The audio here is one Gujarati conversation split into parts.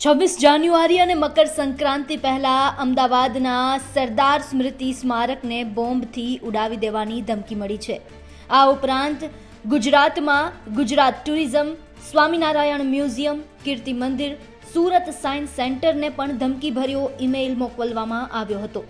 છવ્વીસ જાન્યુઆરી અને મકર સંક્રાંતિ પહેલા અમદાવાદના સરદાર સ્મૃતિ સ્મારકને બોમ્બથી ઉડાવી દેવાની ધમકી મળી છે. આ ઉપરાંત ગુજરાતમાં Gujarat tourism, Swaminarayan museum, Kirti Mandir, Surat science સેન્ટરને પણ ધમકીભર્યો ઈમેલ મોકલવામાં આવ્યો હતો.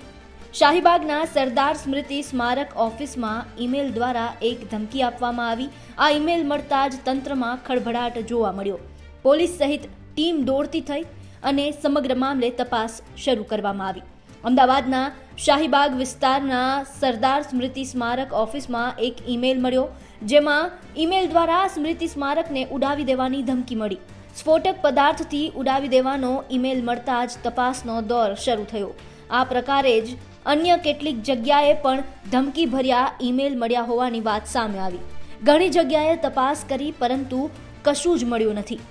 શાહીબાગના સરદાર સ્મૃતિ સ્મારક ઓફિસમાં ઈમેલ દ્વારા એક ધમકી આપવામાં આવી. આ ઈમેલ મળતા જ તંત્રમાં ખળભળાટ જોવા મળ્યો. પોલીસ સહિત ટીમ દોડતી થઈ અને સમગ્ર મામલે તપાસ શરૂ કરવામાં આવી. અમદાવાદના શાહીબાગ વિસ્તારના સરદાર સ્મૃતિ સ્મારક ઓફિસમાં એક ઈમેલ મળ્યો, જેમાં ઈમેલ દ્વારા સ્મૃતિ સ્મારકને ઉડાવી દેવાની ધમકી મળી. સ્ફોટક પદાર્થથી ઉડાવી દેવાનો ઈમેલ મળતા જ તપાસનો દોર શરૂ થયો. આ પ્રકારે જ અન્ય કેટલીક જગ્યાએ પણ ધમકી ભર્યા ઈમેલ મળ્યા હોવાની વાત સામે આવી. ઘણી જગ્યાએ તપાસ કરી, પરંતુ કશું જ મળ્યું નથી.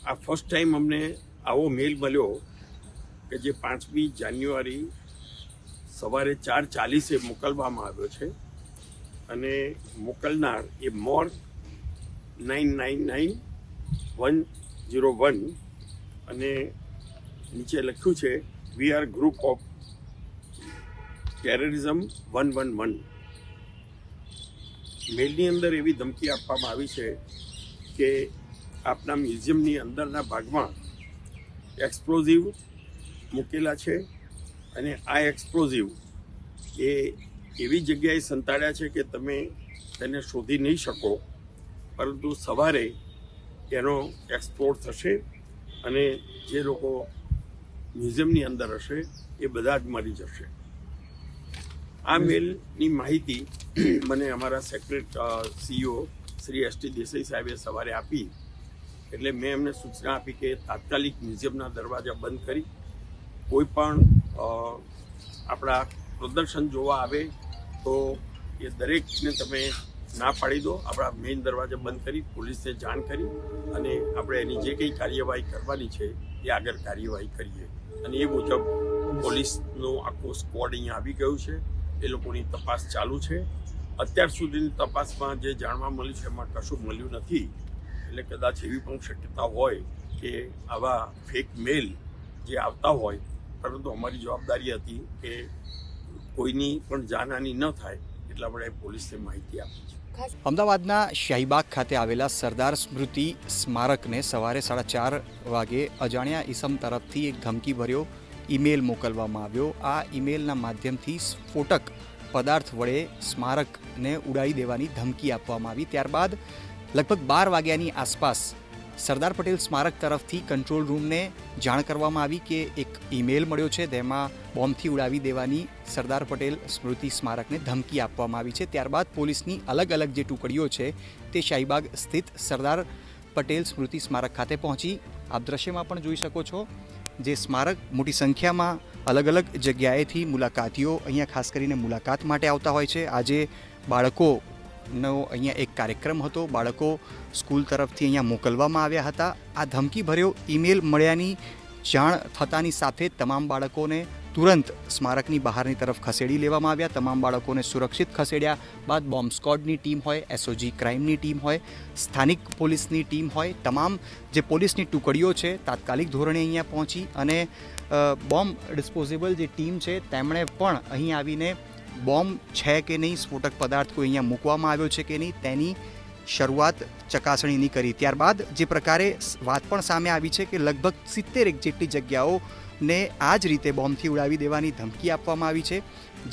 આ ફર્સ્ટ ટાઈમ અમને આવો મેલ મળ્યો કે જે પાંચમી જાન્યુઆરી સવારે ચાર ચાલીસે મોકલવામાં આવ્યો છે. અને મોકલનાર એ મોર nine nine nine one zero one અને નીચે લખ્યું છે V R group of terrorism one one one મેલની અંદર એવી ધમકી આપવામાં આવી છે કે આપના મ્યુઝિયમની અંદરના ભાગમાં એક્સપ્લોઝિવ મૂકેલા છે અને આ એક્સપ્લોઝિવ એ એવી જગ્યાએ સંતાડ્યા છે કે તમે તેને શોધી નહીં શકો પરંતુ સવારે એનો એક્સપ્લોર થશે અને જે લોકો મ્યુઝિયમની અંદર હશે એ બધા જ મરી જશે. આ મેલની માહિતી મને અમારા secret CEO Shri S T Desai સાહેબે સવારે આપી. એટલે મેં એમને સૂચના આપી કે તાત્કાલિક મ્યુઝિયમના દરવાજા બંધ કરી કોઈ પણ આપણા પ્રદર્શન જોવા આવે તો એ દરેકને તમે ના પાડી દો. આપણા મેઇન દરવાજા બંધ કરી પોલીસને જાણ કરી અને આપણે એની જે કંઈ કાર્યવાહી કરવાની છે એ આગળ કાર્યવાહી કરીએ. અને એ મુજબ પોલીસનો આખો સ્કોડ અહીંયા આવી ગયું છે. એ લોકોની તપાસ ચાલુ છે. અત્યાર સુધીની તપાસમાં જે જાણવા મળ્યું છે એમાં કશું મળ્યું નથી. એટલે કદાચ એવી પણ શક્યતા હોય કે આવા ફેક મેલ જે આવતા હોય, પરંતુ અમારી જવાબદારી હતી કે કોઈની પણ જાનહાની ન થાય એટલા આપણે પોલીસને માહિતી આપી છે. અમદાવાદના શાહીબાગ ખાતે આવેલા સરદાર સ્મૃતિ સ્મારકને સવારે સાડા ચાર વાગે અજાણ્યા ઈસમ તરફથી એક ધમકી ભર્યો ઈમેલ મોકલવામાં આવ્યો. આ ઈમેલના માધ્યમથી સ્ફોટક પદાર્થ વડે સ્મારકને ઉડાવી દેવાની ધમકી આપવામાં આવી. ત્યારબાદ લગભગ બાર વાગ્યાની આસપાસ સરદાર પટેલ સ્મારક તરફથી કંટ્રોલ રૂમને જાણ કરવામાં આવી કે એક ઈમેલ મળ્યો છે તેમાં બોમ્બથી ઉડાવી દેવાની સરદાર પટેલ સ્મૃતિ સ્મારકને ધમકી આપવામાં આવી છે. ત્યારબાદ પોલીસની અલગ અલગ જે ટુકડીઓ છે, તે શાહીબાગ સ્થિત સરદાર પટેલ સ્મૃતિ સ્મારક ખાતે પહોંચી. આપ દ્રશ્યમાં પણ જોઈ શકો છો જે સ્મારક મોટી સંખ્યામાં અલગ અલગ જગ્યાએથી મુલાકાતીઓ અહીંયા ખાસ કરીને મુલાકાત માટે આવતા હોય છે. આજે બાળકોનો અહીંયા એક કાર્યક્રમ હતો. બાળકો સ્કૂલ તરફથી અહીંયા મોકલવામાં આવ્યા હતા. આ ધમકી ભર્યો ઈમેલ મળ્યાની જાણ થતાની સાથે તમામ બાળકોને તુરંત સ્મારકની બહારની તરફ ખસેડી લેવામાં આવ્યા. તમામ બાળકોને સુરક્ષિત ખસેડ્યા બાદ બોમ્બ સ્કોડની ટીમ હોય, એસઓજી ક્રાઇમની ટીમ હોય, સ્થાનિક પોલીસની ટીમ હોય, તમામ જે પોલીસની ટુકડીઓ છે તાત્કાલિક ધોરણે અહીંયા પહોંચી અને બોમ્બ ડિસ્પોઝેબલ જે ટીમ છે, તેમણે પણ અહીં આવીને બોમ્બ છે કે નહીં, સ્ફોટક પદાર્થ કોઈ અહીંયા મૂકવામાં આવ્યો છે કે નહીં, તેની શરૂઆત ચકાસણીની કરી. ત્યારબાદ જે પ્રકારે વાત પણ સામે આવી છે કે લગભગ સિત્તેરેક જેટલી જગ્યાઓને આ જ રીતે બોમ્બથી ઉડાવી દેવાની ધમકી આપવામાં આવી છે.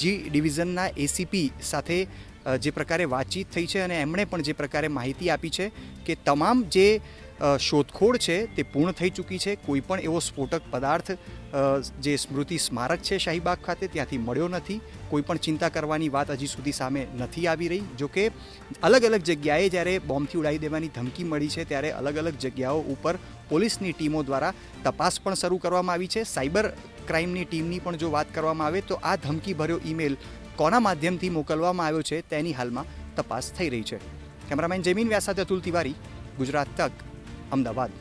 જી ડિવિઝનના એસીપી સાથે જે પ્રકારે વાતચીત થઈ છે અને એમણે પણ જે પ્રકારે માહિતી આપી છે કે તમામ જે શોધખોળ છે, તે પૂર્ણ થઈ ચૂકી છે. કોઈ પણ એવો સ્ફોટક પદાર્થ જે સ્મૃતિ સ્મારક છે શાહીબાગ ખાતે, ત્યાંથી મળ્યો નથી. કોઈ પણ ચિંતા કરવાની વાત હજી સુધી સામે નથી આવી રહી. જોકે અલગ અલગ જગ્યાએ જ્યારે બોમ્બથી ઉડાવી દેવાની ધમકી મળી છે, ત્યારે અલગ અલગ જગ્યાઓ ઉપર પોલીસની ટીમો દ્વારા તપાસ પણ શરૂ કરવામાં આવી છે. સાયબર ક્રાઇમની ટીમની પણ જો વાત કરવામાં આવે, તો આ ધમકી ભર્યો ઈમેલ કોના માધ્યમથી મોકલવામાં આવ્યો છે, તેની હાલમાં તપાસ થઈ રહી છે. કેમેરામેન જમીન વ્યાસ સાથે અતુલ તિવારી, ગુજરાત તક. અમદાવાદ.